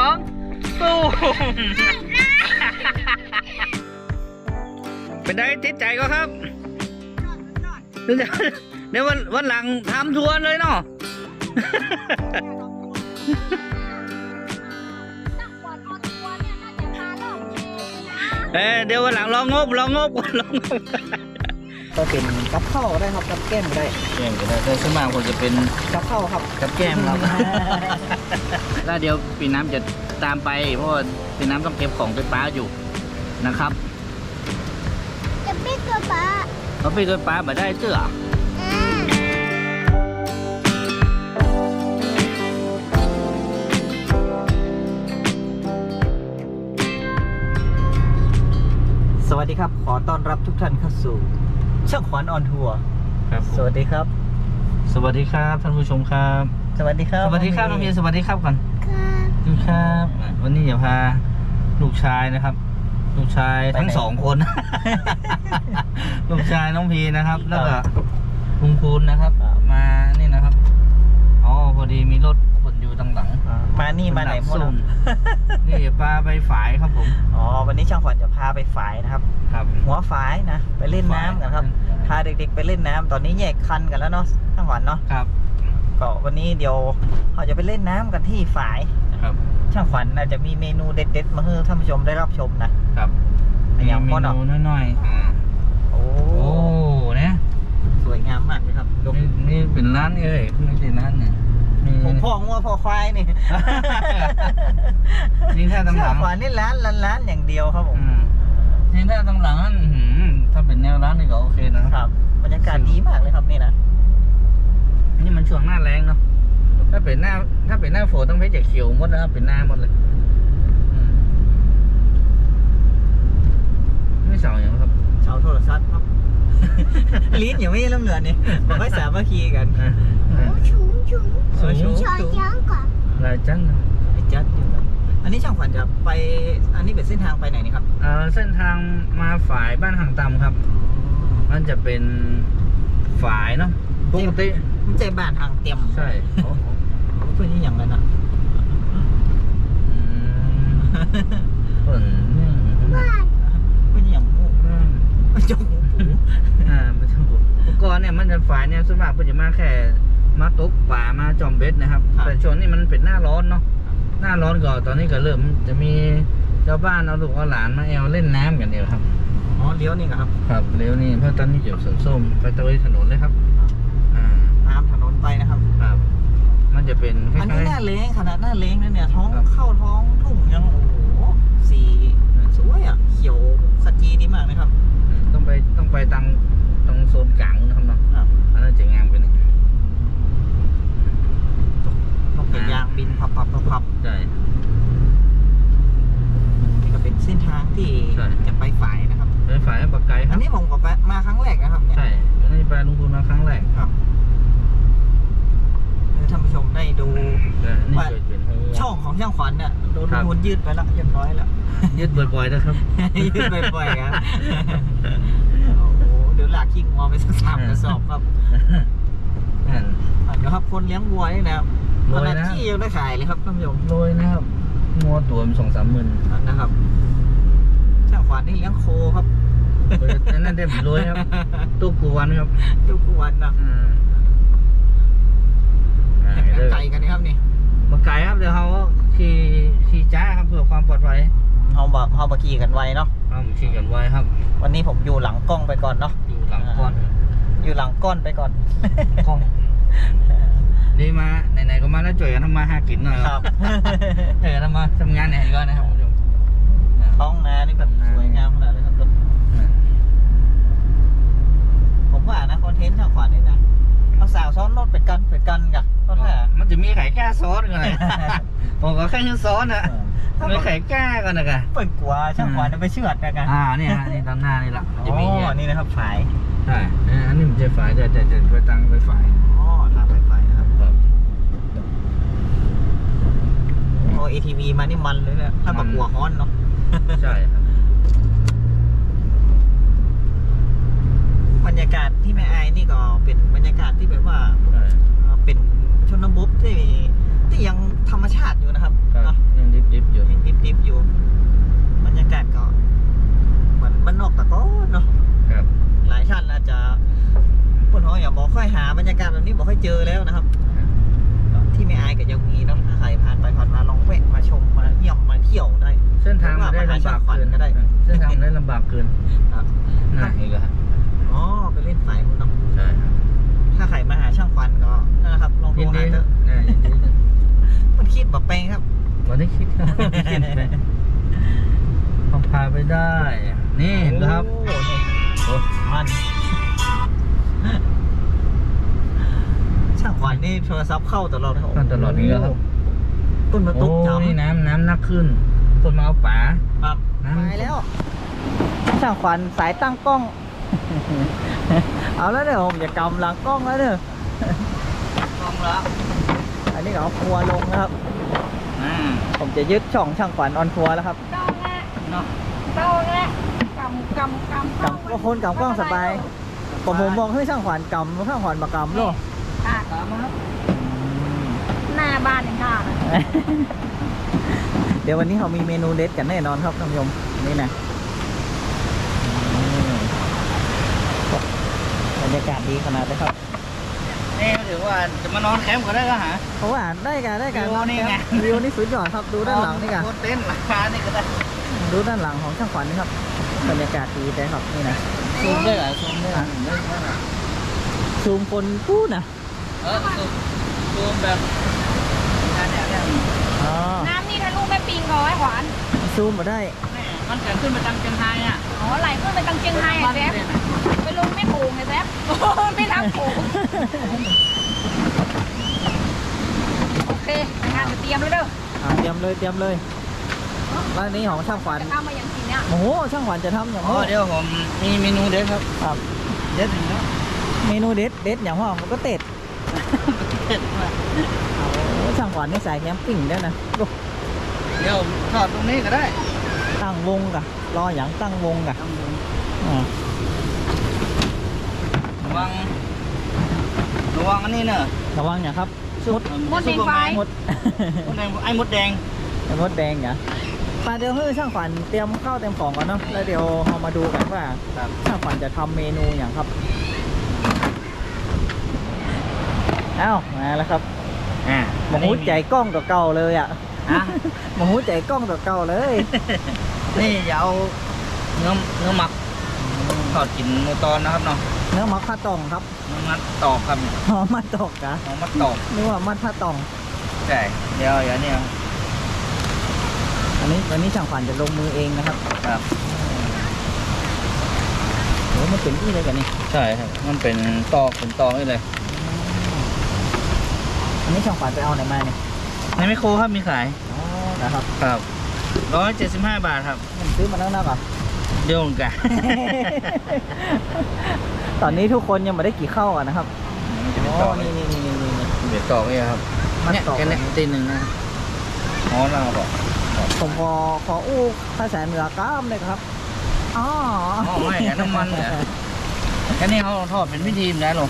สองตูมเป็นได้ติดใจก็ครับเดี๋ยวเดี๋ยววันวันหลังทำทัวร์เลยเนาะเอ้ยเดี๋ยววันหลังลองงบลองงบลองงบ ก็เป็นกับข้าวก็ได้ครับกับแก้มก็ได้แกมก็ได้แต่ส่วนมากผมจะเป็นกับข้าวครับ กับแก้มครับ แล้วเดี๋ยวปีน้ำจะตามไป เพราะว่าปีน้ำต้องเก็บของไปป้าอยู่นะครับจะไม่ตัวปลาเขาไปโดยป้ามาได้เตื้อสวัสดีครับ ขอต้อนรับทุกท่านเข้าสู่ ช่างขวัญออนทัวร์ครับสวัสดีครับ สวัสดีครับท่านผู้ชมครับ สวัสดีครับสวัสดีครับน้องเมียสวัสดีครับก่อนครับสวัสดีครับวันนี้จะพาลูกชายนะครับ ลูกชายทั้งสองคน ลูกชายน้องพีนะครับ แล้วก็ลุงพูนนะครับ มานี่นะครับอ๋อพอดีมีรถขนอยู่ตั้งหลังอ่า มานี่มาไหนหมดซุ่มนี่ปลาไปฝายครับผมอ๋อวันนี้ช่างขวัญจะพาไปฝายนะครับ ครับ หัวฝายนะไปเล่นน้ำกันครับพาเด็กๆไปเล่นน้ำตอนนี้แยกคันกันแล้วเนาะช่างขวัญเนาะครับ ก็วันนี้เดี๋ยวเราจะไปเล่นน้ำกันที่ฝาย ครับ ช่างขวัญอาจจะมีเมนูเด็ดๆมาให้ท่านผู้ชมได้รับชมนะ ครับมีอย่างเมพ่อเนาะนูน้อยๆอ่าโอ้โอ้เนี่ยสวยงามมากเลยครับดูนี่นี่เป็นร้านนี่เอ้ยไม่ใช่ร้านเนี่ยนี่ ผมพ่องัวพ่อควายนี่นี่ถ้าตำหช่าลังงขวัญนี่ร้านร้านร้านอย่างเดียวครับผม อืมนี่ถ้าตำหลังนั่นอื้อหือถ้าเป็นแนวร้านนี่ก็โอเคนะคครับรับ บรรยากาศดีมากเลยครับนี่นะนี่มันช่วงหน้าแรงเนาะ ถ้าเป็นหน้า ถ้าเป็นหน้าฝนต้องเพชรจะเขียวหมดนะครับเป็นหน้าหมดเลยอืมไม่เสาอย่างครับ เสาโทรศัพท์ครับ ลิ้นอย่าไม่เริ่มเหลือนนี่ผมไม่สามัคคีกัน อะ โอ้ชุงชุงสูงสูง ชอยังก่อนลายจังนะไอ้จัดอยู่ครับอันนี้ช่างขวัญจะไป อันนี้เป็นเส้นทางไปไหนนี่ครับเอ่อเส้นทางมาฝายบ้านหางตำครับ มันจะเป็นฝายเนาะปกติมันใจบ้านทางเต็มใช่โอ้โหเพื่อนนี่อย่างไรนะอืมเปิ่นนี่บ้านเพื่อนนี่อย่างมูกอืมจงหูปูอ่าไม่ใช่ผมอุปกรณ์เนี่ยมันจะฝายเนี่ยส่วนมากเพิ่นจะมาแค่ มาตกป่ามาจอมเบ็ดนะครับ แต่ช่วงนี้มันเป็นหน้าร้อนเนาะหน้าร้อนก็ตอนนี้ก็เริ่มจะมีเจ้าบ้านเอาลูกเอาหลานมาแอวเล่นน้ำกันเดียวครับ อ๋อเลี้ยวนี่เหรอครับครับเร็วนี่เพราะตอนนี้อยู่สวนส้มไปตะวันถนนเลยครับอ่าตามถนนไปนะครับ ครับ มันจะเป็นคอันนี้หล้าน้ายเล้งขนาดหน้าเล้งนะเนี่ยท้องครับ เข้าท้องทุ่งยังโอ้โหสีสวยอะเขียวขจีดีมากนะครับ ๆต้องไปต้องไปตังตรงโซนกลางนะครับเนาะครับ อันนั้นจะงามกว่านี้ ต้องเป็นยางบินพับพับพับพับ ใช่ นี่ก็เป็นเส้นทางที่ใช่ จะไปฝ่ายนะครับเป็นฝ่ายปากไก่คอัรันบ นี้ผมก็ไปมาครั้งแรกนะครับเนี่ย ใช่อันนี้ไปลงทุนมาครั้งแรกครับให้ท่านผู้ชมได้ดู แต่นี่เกิดเป็นช่องของช่างขวัญเนี่ยโดนครับทุนยืดไปแล้วเรียบร้อยแล้วยืดบ่อยๆนะครับ ยืดบ่อยๆครับโอ้โหเดี๋ยวหลากขี้งอไปสักสามกระสอบครับนั่นอะเดี๋ยวครับคนเลี้ยงวัวนี่นะครับโร ขยนาดนะที่ยังได้ขายเลยครับท่านผู้ชมโรยนะครับงัวตัวมันสองสามหมื่นโรยอันนั่นได้ผมโรยครับตู้กูวันครับทุกวันนะอืมอ่าแข่งเด้อไก่กันนะครับนี่มาไกลครับเดี๋ยวเขาขี่ขี่จ้าครับเพื่อความปลอดภัยเขาบอกเขามาขี่กันไวเนาะเอาผมขี่กันไว้ครับ วันนี้ผมอยู่หลังกล้องไปก่อนเนาะอยู่หลังก้อน อยู่หลังก้อนไปก่อนกล้อง ดีมาไหนๆก็มาแล้วจ่วยกันทำมาหากินหน่อยครับ เออทำมาทำงานไหนก็นะครับคุณผู้ชมท้องนานี่แบบสวยงามขนาดเลยครับผมว่านะคอนเทนต์ช่างขวัญนี่นะเอาสาวซ้อนรถไปกันไปกันกับก็ถ้ามันจะมีไข่แก้ซ้อนกันเลยผมก็แค่ชื่อซ้อนอะมีไข่แก้กันนะกันเปิดกลัวช่างขวัญจะไปเชือดกันอ่าเนี่ยฮะนี่ตอนหน้านี่ละจะมีอ๋เนี่อยนี่นะครับฝายใช่เอออันนี้มันจะฝ่ายแต่แต่แต่ไปตังไปฝ่าย เอา ATV มานี่มันเลยแหละถ้าแบบหัวฮ้อนเนาะใช่บรรยากาศที่แม่อายนี่ก็เป็นบรรยากาศที่แบบว่าเป็นชนบทที่ที่ยังธรรมชาติอยู่นะครับยังดิบๆอยู่ ยังดิบๆอยู่ บรรยากาศก็เหมือนมันนอกตะก้อเนาะหลายท่านอาจจะคนเขาอย่างบอกค่อยหาบรรยากาศแบบนี้บอกค่อยเจอแล้วนะครับ ม่อายก็ยังมีเน้องถ้าใครผ่านไปผ่านมาลองแวะมาชมมาเยี่ยมมาเที่ยวได้ เส้นทางมันได้ลำบากเกินก็ได้ เส้นทางมันได้ลำบากเกินครับน่าอีกแล้วครับอ๋อไปเล่นสายคุณน้องใช่ครับถ้าใครมาหาช่างควันก็นั่นนะครับลองโทรยินหาดีเถครัอะบอ่ายินดีครับมันคิดแบบแปลงครับวันนี้คิดครับคิดไปพาพาไปได้ นี่เห็นไหมครับโอ้นี่โอ้มัน ช่างควันนี่โทรศัพท์เข้าตลอดครับก็ตลอดนี้แล้วครับ ต้นมะตุกโอ้จำนี่น้ำน้ำนักขึ้น ต้นมะเอาป่าครับน้ำไปแล้วช่างขวัญสายตั้งกล้อง เอาแล้วเด้อผมจะกำหลังกล้องแล้วเด้อลองแล้วอันนี้ก็เอาครัวลงนะครับอ่าผมจะยึดช่องช่างขวัญออนทัวร์แล้วครับเก้าแง่เนาะเก้าแง่กำกำกำกำก็คนกำกล้องสบายผมผมมองให้ช่างขวัญกำช่างขวัญมากำโลกอะ ตามมาครับหน้าบ้านอย่างข้านะเดี๋ยววันนี้เขามีเมนูเด็ดกันแน่นอนครับท่านผู้ชมนี่นะอืมบรรยากาศดีขนาดเลยครับนี่ถือว่าจะมานอนแคมป์ก็ได้ก็หาเพราะว่าได้กันได้กันวิวนี่ไงวิวนี่สุดยอดครับดูด้านหลังนี่กันโคตรเต้นหลังคานี่ก็ได้ดูด้านหลังของช่างขวัญนี่ครับบรรยากาศดีเลยครับนี่นะซูมได้เหรอซูมได้เหรอได้ไหมซูมคนพูดนะ เออซูมซูมแบบเนี่ยเนี่ยเนี่ยอ๋อน้ำนี่ทะลุแม่ปิงก่อนไอ้ขวานซูมมาได้แม่มันเกิดขึ้นมาจังเชียงไฮ้อะอ๋อไหลขึ้นไปตังเชียงไฮ้อะแซฟไปลงแม่โขงไอ้แซฟไม่ทำโขงโอเคงานจะเตรียมเลยเด้ออ่าเตรียมเลยเตรียมเลยร้านนี้ของช่างขวัญจะทำมาอย่างจริงเนี่ยโอ้โหช่างขวัญจะทำอย่างอ๋อว่าเดี๋ยวผมมีเมนูเด็ดครับ ครับ เด็ดหนึ่งแล้วเมนูเด็ดเด็ดอย่างว่ามันก็เต็ด เด็ดมากโอ้ช่างขวัญนี่สายแคมปิ้งได้นะดูเดี๋ยวทอดตรงนี้ก็ได้ ตั้งวงกะรออย่างตั้งวงกะอ่าระวังระวังอันนี้เนอะระวังอย่างครับมดมดแดงไฟมดมดแดงไอ้มดแดงไอ้มดแดงเหรอปาเดี๋ยวให้ช่างขวัญเตรียมข้าวเตรียมของก่อนเนาะแล้วเดี๋ยวเรามาดูกันว่าครับช่างขวัญจะทำเมนูอย่างครับเอ้ามาแล้วครับอ่าหมหูใจกล้องตัวเก่าเลยอะอะ หมหูใจกล้องตัวเก่าเลย นี่อย่าเอาเนื้อเนื้อหมักทอดกินหมูตอนนะครับเนาะเนื้อหมักผ้าตองครับเนื้อมัดตอกครับเนี่ยหอมมัดตอกนะเอามัดตอกนึกว่ามัดผ้าตองใช่เดี๋ยวเดี๋ยวเนี่ยอันนี้วันนี้ช่างขวัญจะลงมือเองนะครับครับโอ้มันเป็นที่เลยกันนี่ใช่ครับมันเป็นตอกเป็นตอกนี่เลย อันนี้ช่างขวัญไปเอาไหนมาเนี่ยในไมคโครครับมีขายอ๋อนะครับครับร้อยเจ็ดสิบห้าบาทครับมันซื้อมาแล้วนะก่อนเดี๋ยวกัน ตอนนี้ทุกคนยังไม่ได้กี่เข้าอะนะครับมันจะเป็นอ๋ตออกนี่นี่นี่นี่นี่นี่เบ็ดตอกนี่ครับมัดเนี่ยตอกแค่เนี้ตีหนึ่งนะอ๋อเราบอกผมขอขออู้ภาษาเหนือกล้ามเลยครับอ๋ออ๋อไม่อันน้ำมันเนี่ยแค่นี้เขาทอดเป็นพิธีนะหรอ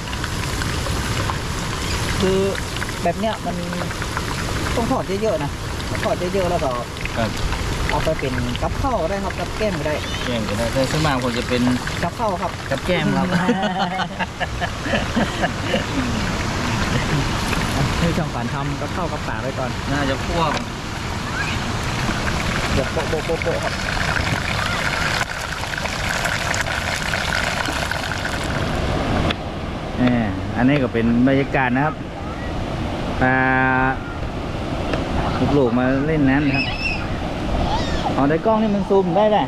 คือ แบบเนี้ยมันต้องทอดเยอะๆนะทอดเยอะๆแล้วก็ครับเอาไปเป็นกับข้าวก็ได้ครับกับแก้มก็ได้แกงก็ได้แต่ส่วนมากผมจะเป็นกับข้าวครับ กับแก้มครับ ให้ช่างฝันทำกับข้าวกับป่าไว้ก่อน น่าจะพวกเดี๋ยวโปะโปะโปะโปะครับเอออันนี้ก็เป็นบรรยากาศนะครับ พาลูกๆมาเล่นน้ำนะครับอ๋อในกล้องนี่มันซูมได้แหละ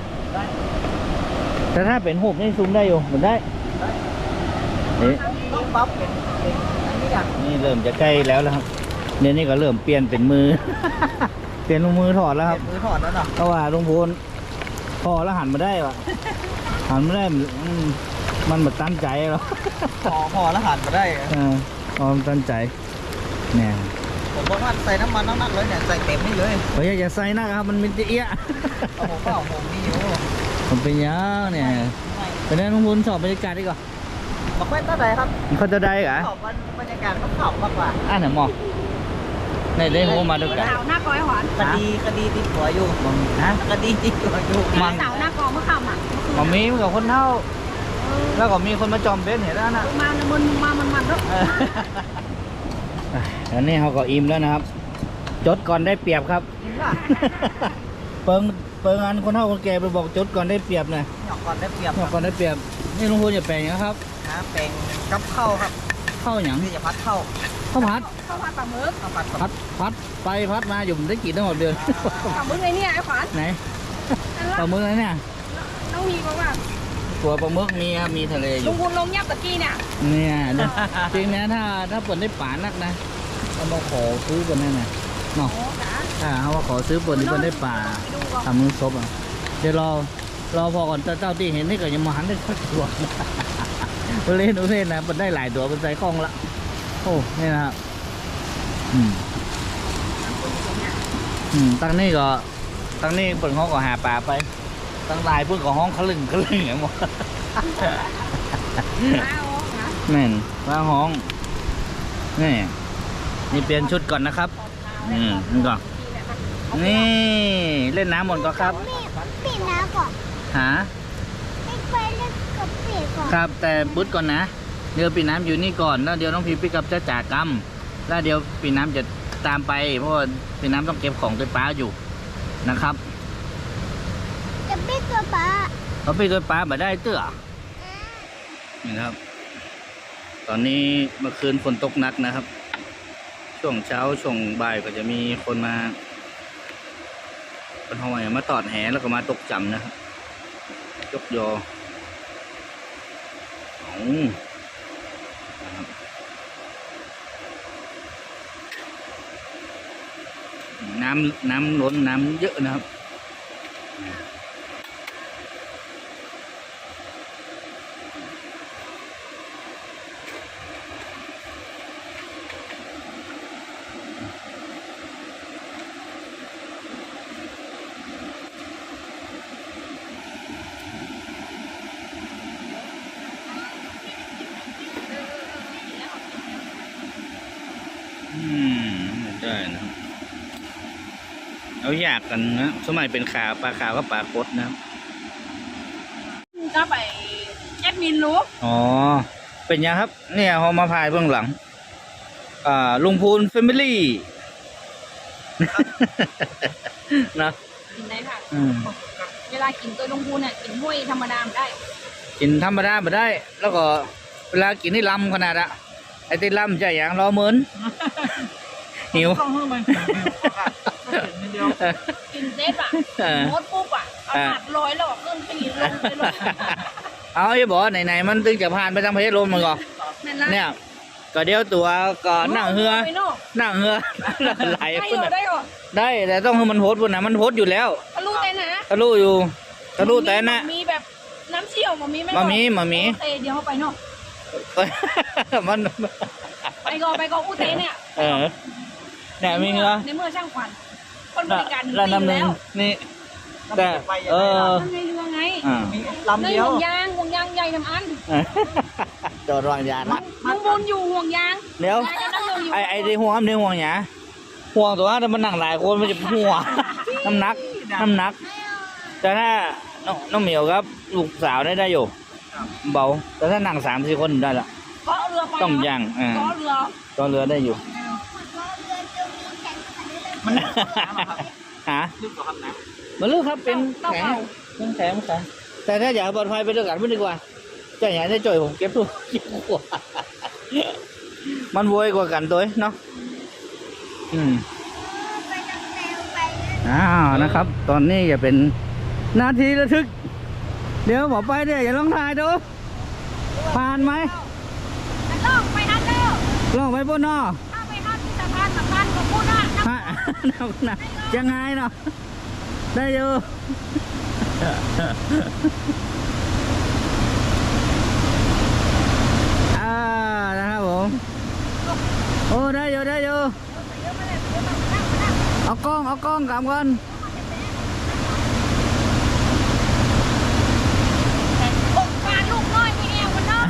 แต่ถ้าเป็นหูปนี่ซูมได้อยู่เหมือนได้เอ๊ะต้องปั๊บเป็นเป็นอันนี้อะนี่เริ่มจะใกล้แล้วแล้วครับเดี๋ยวนี้ก็เริ่มเปลี่ยนเป็นมือ เปลี่ยนลงมือถอดแล้วครับเป็นมือถอดแล้วเนาะเพราะว่าลุงพูนพอแล้วหันมาได้วะหันมาได้อืมมันแบบตั้งใจหรอกห่อห่อแล้วหั่นมาได้เออพอมันตั้งใจ เนี่ยผมบอกว่าใส่น้ำมันนักๆเลยเนี่ยใส่เต็มนี่เลยเฮ้ยอย่าใส่หน้าครับมันเป็นเอี้ยเอาผมเปล่าผมมีอยู่มันเป็นยาวเนี่ยเป็นไงลุงพูนสอบบรรยากาศดีกว่าบอกแว่นตั้งใจครับมันเขาจะได้เหรอชอบบรรยากาศเขาขับมากกว่าอะไหนหมอในเล่นโฮมาด้วยกันสาวหน้ากอยหวานคดีคดีติดหัวอยู่ฮะคดีติดหัวอยู่มันสาวหน้ากอเมื่อค่ำอะมามีกับคนเท่าเอแล้วก็มีคนมาจอมเบนซ์เห็นแล้วนะมาเนี่ยมันมามันมันแล้วเอออันนี้เขาก็อิ่มแล้วนะครับ จดก่อนได้เปรียบครับ เปิงเปิงอันคนเฒ่าคนแก่ไปบอกจดก่อนได้เปรียบนะหยอกก่อนได้เปรียบบอกก่อนได้เปรียบ นี่ลุงพูนอย่าแปลงนะครับนะเป็นกับข้าวครับเข้าอย่างที่จะพัดเข้าข้าวผัดข้าวผัดปลาหมึกข้าวผัดพัดพัดไปพัดมาอยู่ผมได้กี่ตั้งหมดเดือนปลาหมึกไงเนี่ยไอ้ขวัญไหนนั่นปลาละหมึกอะไรเนี่ยน้องมีบอกว่า ตัวปลาหมึกมีครับมีทะเลอลุยู่งคุณลงยับตะกี้เนี่ยเนี่ยเดี๋ยวจริงนะถ้าถ้าเปิดได้ป่านักนะเอามาขอซื้อกันนั่นน่ะเนาะโอ้จ๋าถ้าเขาว่าขอซื้อเปิดนี่เปิดได้ป่าไปดูก่อนทำมือซบอะเดี๋ยวรอรอพอก่อนเจ้าเจ้าที่เห็นนี่ก็ยังมาหันได้สักตัวเล่นเล่นนะมันได้หลายตัวมันใส่กล้องละโอ้นี่นะครับอืมอืมตั้งนี่ก็ตั้งนี่เปิดห้องก็หาปลาไป ตั้งลายเพื่อนก็ห้องขลึงขลึงอย่างหมดมาโอ้นะแม่นว่าห้องนี่นี่เปลี่ยนชุดก่อนนะครับอืมนี่ก่อนนี่เล่นน้ำหมดก็ครับนี่ปิดน้ำก่อนหาไม่ไปเล่นกับปิดก่อนครับแต่บุ๊ดก่อนนะเดี๋ยวปีน้ำอยู่นี่ก่อนแล้วเดี๋ยวน้องพีไปกับเจ้าจ่ากรรมแล้วเดี๋ยวปีน้ำจะตามไป เพราะว่าปีน้ำต้องเก็บของตัวป้าอยู่นะครับจะปิด ตัวป้าเขาไปตัวป้ามาได้เตื้อนี่นะครับ ตอนนี้เมื่อคืนฝนตกหนักนะครับ ช่วงเช้าช่วงบ่ายก็จะมีคนมาคนหอยมาตอดแหแล้วก็มาตกจำนะครับยกยออนะครับน้ำน้ำล้นน้ำเยอะนะครับ อืมได้นะครับเอาอยากกันนะสมัยเป็นขาปลาขาวก็ปลาคดนะครับก็ไปแอดมินรู้อ๋อ เป็นยังครับ เนี่ยเขามาพายเบื้องหลัง อ่าลุงพูนแฟมิลี่นะกินได้ค่ะอืมเวลากินตัวลุงคุณเนี่ยกินห้วยธรรมดาไม่ได้ กินธรรมดาไม่ได้ แล้วก็เวลากินนี่ลำขนาดอะไอ้ที่ลำใจอย่างรอเหมือนหิว ต้องให้มันนิดเดียวกินเซ็ตอะเออมดปุ๊บอะเอาหมัดลอยแล้วอะเครื่องตีลงไปลงเอาไอ้บอกไหนๆมันตึงจะผ่านไปทางประเทศลมมันก็นั่นละเนี่ยก็เดี๋ยวตัวก็นั่งเฮือไปนอกนั่งเฮือแล้วก็ไหลได้พุ่นเหรอน่ะได้เหรอได้แต่ต้องให้มันโหดพุ่นนะมันโหดอยู่แล้วทะลุแต่นะทะลุอยู่ทะลุแต่นะมีแบบน้ำเชี่ยวมามีไหมมามีมามีโอเคเดี๋ยวเขาไปเนาะมันไปก่อนไปก่อนอุเทนเนี่ยเออเนี่ยมีเหรอในเมื่อช่างขวัญ คนบริการแล้วน้ำหนึ่งแล้วนี่ แต่เออทำในเรือไงอ่ามีลำในเดียวห่วงยางห่วงยางใหญ่ทำอันโดนรางยานะลุงบนอยู่ห่วงยางเดี๋ยวยายกับน้ำหนึ่งอยู่ไอ้ไอ้ที่ห่วงนี่ห่วงหยาห่วงตัวถ้ามันนั่งหลายคนมันจะห่วงน้ำหนักน้ำหนัก แต่ถ้าน้องน้องเหมียวครับลูกสาวได้ได้อยู่เบาแต่ถ้านั่งสามสี่คนได้ละเกาะเรือไปต้องย่างอ่าเกาะเรือก็เรือได้อยู่ มันน้ำครับหาลึกกว่าครับน้มันลึกครับเป็นเต้าแข็งเผาเป็นแข็งแข็งแต่ถ้าอยากปลอดภัยไปด้วยกันไม่ดีกว่าจะอย่างนี้จ่อยผมเก็บทุกเก็บกว่ามันโวยกว่ากันตัวเนาะอืมไปจังแนวไปอ้าวนะครับ ตอนนี้อย่าเป็นนาทีระทึก เดี๋ยวหมอไปเดี๋ยวอย่าลองถ่ายดูผ่านไหมมันล่องไปฮันเดอร์ลองไปบนนอ ฮะนะยังไงเนาะได้อยู่อ่านะครับผมโอ้ได้อยู่ได้อยู่เอากล้องเอากล้องกลับก่อนอกฟานลูกน้อยไปเอวมันเนาะ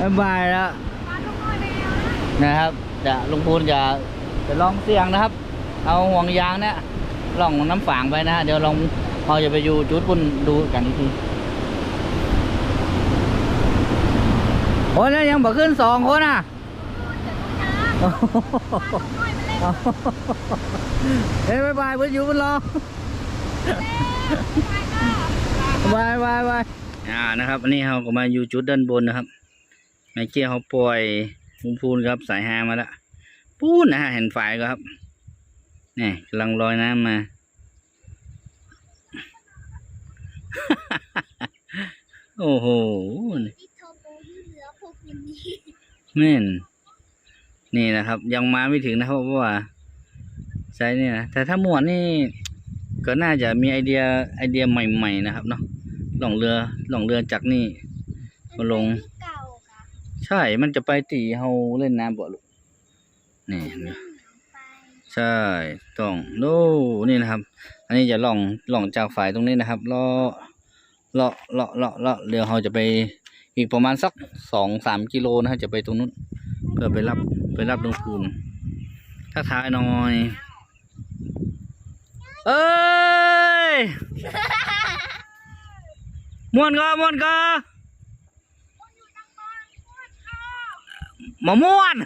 บ๊ายบายแล้ว นะครับ จะลุงพูนจะจะลองเสี่ยงนะครับ เอาห่วงยางเนี่ยล่องน้ำฝางไปนะฮะเดี๋ยวลองเราจะไปอยู่จุดปุ่นดูกันอีกทีโอ้ยยังบอกขึ้นสองคนอะเฮ้ยบายบายเพื่อนอยู่บนรอบายบายบายอ่านะครับอันนี้เราก็มาอยู่จุดด้านบนนะครับแม่เกี้ยเขาปล่อย มุมพูนครับสายฮามาแล้วปูนนะฮะเห็นฝ่ายก็ครับนี่กำลังลอยน้ำมา โอ้โหที่โทรโบที่เหลือพวกนี้แม่นนี่นะครับ ยังมาไม่ถึงนะครับเพราะว่าใช้เนี่ยนะแต่ถ้าหมวดนี่ก็น่าจะมีไอเดียไอเดียใหม่ ๆ นะครับเนาะหล่องเรือหล่องเรือจากนี่มาลงที่เก่าค่ะ ใช่ มันจะไปตีเฮาเล่นน้ำบ่ลูกนี่เห็นไหมใช่ ต้องโน่นี่นะครับ อันนี้จะล่องล่องจากฝ่ายตรงนี้นะครับเลาะเลาะเลาะเลาะเลาะเดี๋ยวเราจะไปอีกประมาณสักสองสามกิโลนะฮะจะไปตรงนู้นเพื่อไปรับไปรับดวงคูณถ้าทายหน่อย เอ้ย มวนก็มวนก็ มาม่วน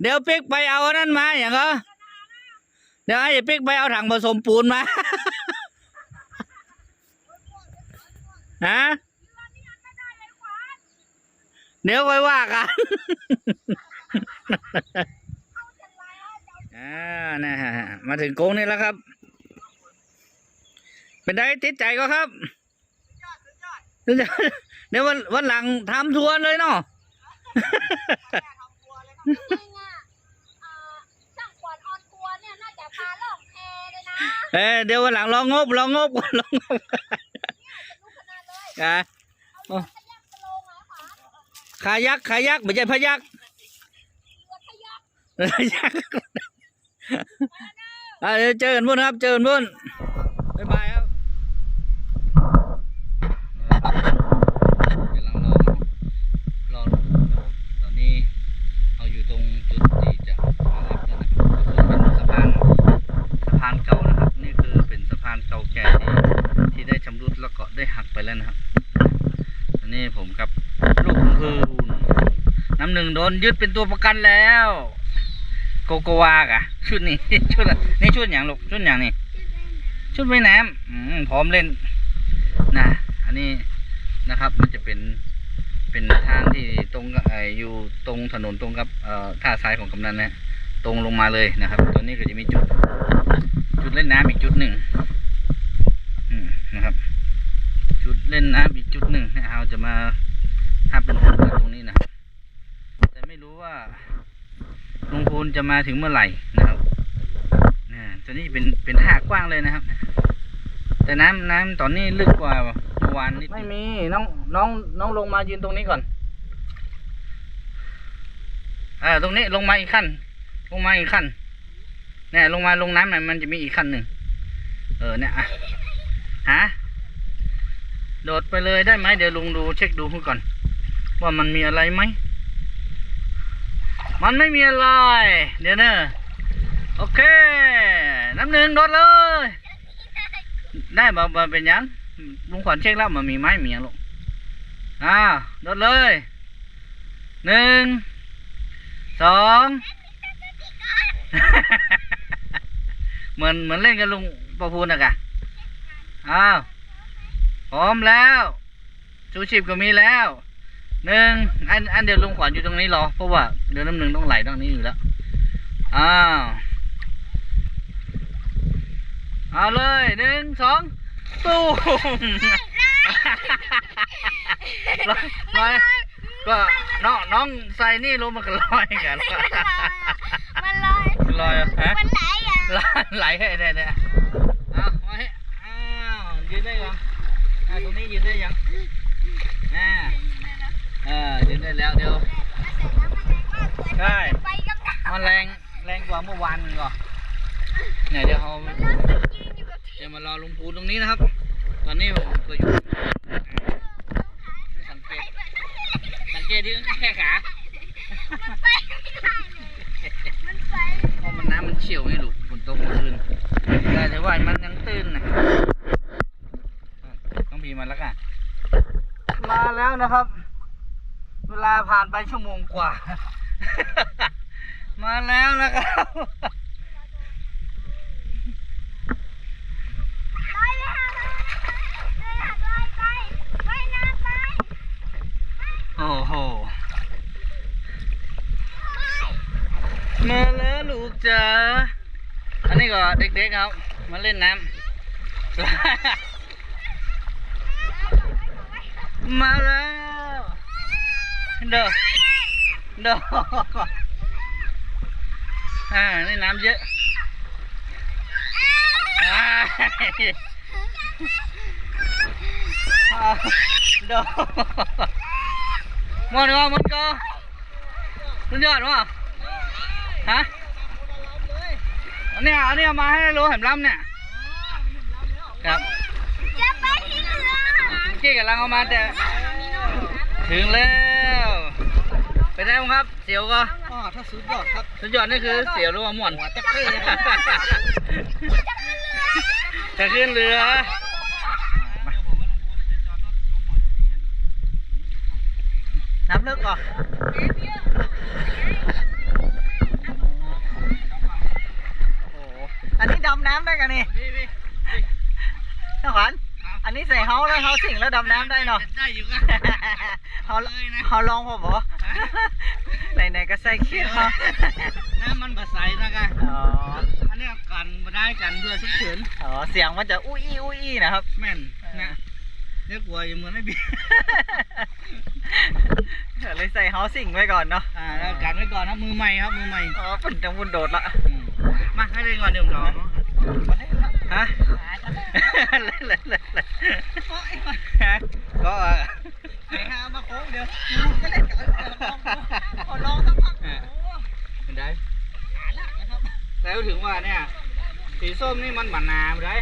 เดี๋ยวปิ๊กไปเอาอันนั้นมาอย่างก็เดี๋ยวไอ้ปิ๊กไปเอาถังผสมปูนมา ฮะ เดี๋ยวค่อยว่ากันอ่านะฮะมาถึงโค้งนี่แล้วครับ เป็นไงติดใจก็ครับสุดยอด เดี๋ยววันวันหลังทำทัวร์เลยเนาะจริงอะเอ่อช่างขวัญออนทัวร์เนี่ยน่าจะพาล่องแพเลยนะเอ้ยเดี๋ยววันหลังลองงบลองงบก่อนลองงบอะเอาเรือขยักจะลงเหรอคะขายักขายักไม่ใช่พยักเรือขยักพยักอะเดี๋ยวเจอกันบุ่นครับ เจอกันบุ่นบ๊ายบายครับกำลังรอรอตอนนี้เราอยู่ตรงจุดที่จะมารับแล้วนะครับก็คือเป็นสะพานสะพานเก่านะครับ นี่คือเป็นสะพานเก่าแก่ที่ที่ได้ชำรุดแล้วก็ ได้หักไปแล้วนะครับ อันนี้ผมกับลูกคุณคืนน้ำหนึ่งโดนยึดเป็นตัวประกันแล้ว โกโกวากะชุดนี้ชุดนี่ชุดอย่างลูกชุดอย่างนี่ชุดว่ายน้ำพร้อมเล่นนะอันนี้นะครับมันจะเป็นเป็นทางที่ตรงออยู่ตรงถนนตรงกับท่าทรายของกำนันนะตรงลงมาเลยนะครับตัวนี้ก็จะมีจุด จุดเล่นน้ำอีกจุดหนึ่งอืมนะครับ จุด เล่นน้ำอีกจุดหนึ่งนะเราจะมาห้าเป็นคนจากตรงนี้นะครับแต่ไม่รู้ว่าลุงพูนจะมาถึงเมื่อไหร่นะครับนะตอนนี้เป็นเป็นท่ากว้างเลยนะครับ แต่น้ำน้ำตอนนี้ลึกกว่าเมื่อวานนิดไม่มีน้องน้องน้องลงมายืนตรงนี้ก่อนอ่าตรงนี้ลงมาอีกขั้น ลงมาอีกขั้นเนี่ยลงมาลงน้ำน่ะมันจะมีอีกขั้นหนึ่งเออเนี่ยอะฮะ โดดไปเลยได้ไหมเดี๋ยวลุงดูเช็คดูให้ก่อน ว่ามันมีอะไรไหม มันไม่มีอะไร เดี๋ยวนะโอเค น้ำหนึ่งโดดเลย ได้บ่บ่เป็นยังลุงขวัญเช็คแล้วมันมีไหมมีหยังลูกอ้าวโดดเลยหนึ่งสองเหมือนเหมือนเล่นกับลุงประพูนอะกะอ้าว พร้อมแล้วชูชีพก็มีแล้วหนึ่งอันอันเดียวลุงขวัญอยู่ตรงนี้รอเพราะว่าเดี๋ยวน้ำหนึ่งต้องไหลตรงนี้อยู่แล้วอ้าวเอาเลยหนึ่งสองตูมลอยลอยก็น้องน้องใส่นี่ลงมันก็ลอยกันมันลอยลอยเหรอฮะมันไหลอะไหลไหลให้ได้เนี่ยเอามาให้อ้าวยืนได้ยังอ่า ตรงนี้ยืนได้ยังอ่าเออยืนได้แล้วเดี๋ยวใช่ไปกับน้มันแรงแรงกว่าเมื่อวานมันก่อนเนี่ยเดี๋ยวเขาเดี๋ยวมารอลุงปูนตรงนี้นะครับ ตอนนี้ผมก็อยู่ให้สังเกตสังเกตที่แค่ขามันไปไม่ได้เลยมันไปเพราะมันน้ำมันเชี่ยวไงลูกฝนตกเมื่อคืนได้แต่ว่าไอ้ไมาแล้วนะครับ เวลาผ่านไปชั่วโมงกว่า มาแล้วนะครับลอยไปหามันลอยไปว่น้ำไปโอ้โห มาแล้วลูกจ๋า อันนี้ก็เด็กๆครับ มาเล่นน้ำ มาแล้วเด้อเด้ออ่านี่น้ำเยอะอ่าอ่าเด้อห กี้กำลังเอามาแต่ถึงแล้วเป็นไงบ้างครับ เสียวก็อ๋อถ้าสุดยอดครับสุดยอดนี่คือเสียวหรือว่าม่วนหัวตะเก้จะขึ้นเรือน้ำลึกก่อนโอ้โหอันนี้ดำน้ำได้กันนี่น้องขวัญอั นนี้ใส่เฮาแล้วเฮาสิ่งแล้วดำน้ำได้เนาะได้อยู่กันเขาเขาลองผมเหรอไหนๆก็ใส่ขี้เขาน้ำมันบะใสนะกันอ๋ออันนี้กันมาได้กันเพื่อฉุกเฉินอ๋อเสียงมันจะอุ้ยอี้อุ้ยอี้นะครับแม่นนะเรียกลัวยังเหมือนไม่บีเลยใส่เฮาสิ่งไว้ก่อนเนาะอ่าแล้วกันไว้ก่อนครับมือใหม่ครับมือใหม่อ๋อปุ่นจังบุญโดดละอืมมาให้เล่นก่อนเดี๋ยวผมรอฮะเล่ นเล่นเล่นเล่นฮะก็ออไปหามาโค้งเดี๋ยวก็เล่นกันขอลองสักพักเห็นได้แล้วถึงว่าเนี่ยสีส้มนี่มันบานนาไปได้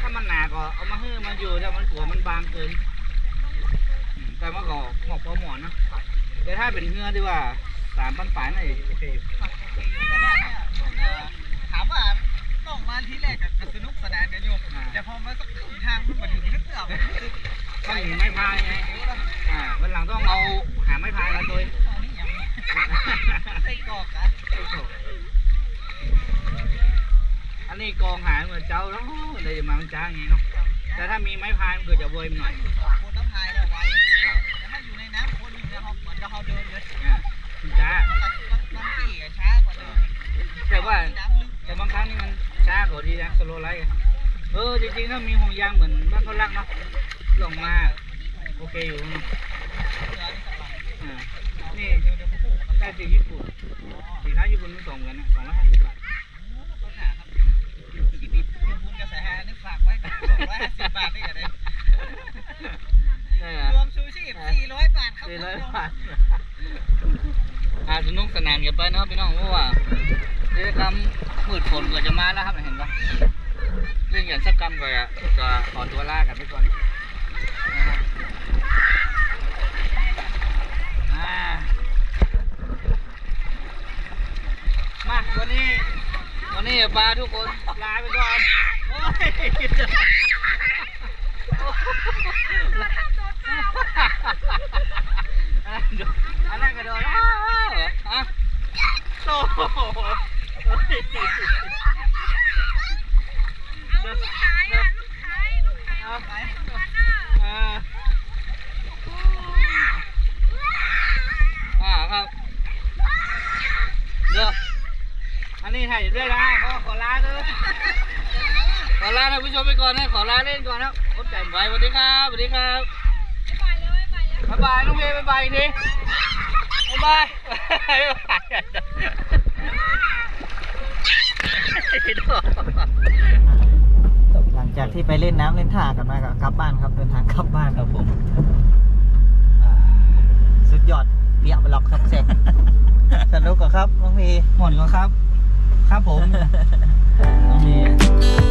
ถ้ามันหนาก็เอามาให้มันอยู่แต่มันกลัวมันบางเกิน แต่มันก็เหมาะพอหมอนนะแต่ถ้าเป็นเนื้อที่ว่าสามปันปลายน่าจะโอเคถามว่า ต้องมาที่แรกก็สนุกสนานกันอยู่แต่พอมาสักทีทางมันมาถึงนึกเกือบต้องมีไม้พายไงอ่าวันหลังต้องเอาหาไม้พายมาตัวใส่กอกอะอันนี้กองหายเหมือนเจ้าแล้วเลยมามันจ้างอย่างนี้เนาะแต่ถ้ามีไม้พายมันก็จะเวยมันหน่อยคนน้ำพายเอาไว้แต่ถ้าอยู่ในน้ำคนเนี่ยเขาเหมือนเราเดินเลยอ่ามันจ้าบางที่ช้ากว่าเดิมแต่ว่าแต่บางครั้งนี่มัน ช้ากว่าดีนะสโลไลท์เออจริงๆถ้ามีห่วงยางเหมือนบ้านเขารักเนาะลงมาโอเคอยู่เนอะอ่านี่ได้สีญี่ปุ่นสีท้าญี่ปุ่นมันส่งกันนะสองร้อยห้าสิบบาทคุณกระแสนึกฝากไว้สองร้อยห้าสิบบาทได้กันเลยได้เหรวมชูชีพสี่ร้อยบาทครับสี่ร้อยบาทอ่าสนุกสนานกันไปเนาะพี่น้องเพราะว่า กิจกรรมมืดฝนก็จะมาแล้วครับเห็นปะเรื่องอย่างสักกรรมก็จะก็ขอตัวลากันไปก่อนมาวันนี้วันนี้ปลาทุกคนลาไปก่อนโอ้ยอันนั้นกระโดดแล้วเหรอฮะโต ลูกขายอะลูกขายลูกขายเอาไปไปวันน่ะอ่าอ่าครับเดี๋ยวอันนี้ถ่ายด้วยนะขอขอลาด้วยขอลาท่านผู้ชมไปก่อนนะขอลาเล่นก่อนนะครับขอบใจบายสวัสดีครับสวัสดีครับไปเลยไปลยบ๊ายบายน้องเมย์บ๊ายบายอีกทีบ๊ายบายบ๊ายบาย หลังจากที่ไปเล่นน้ำเล่นท่ากันมาก็กลับบ้านครับเดินทางกลับบ้านครับผมสุดยอดเปียกบล็อกครับเสร็จสนุกกว่าครับน้องพีหมดแล้วครับ ครับผมน้องเมย์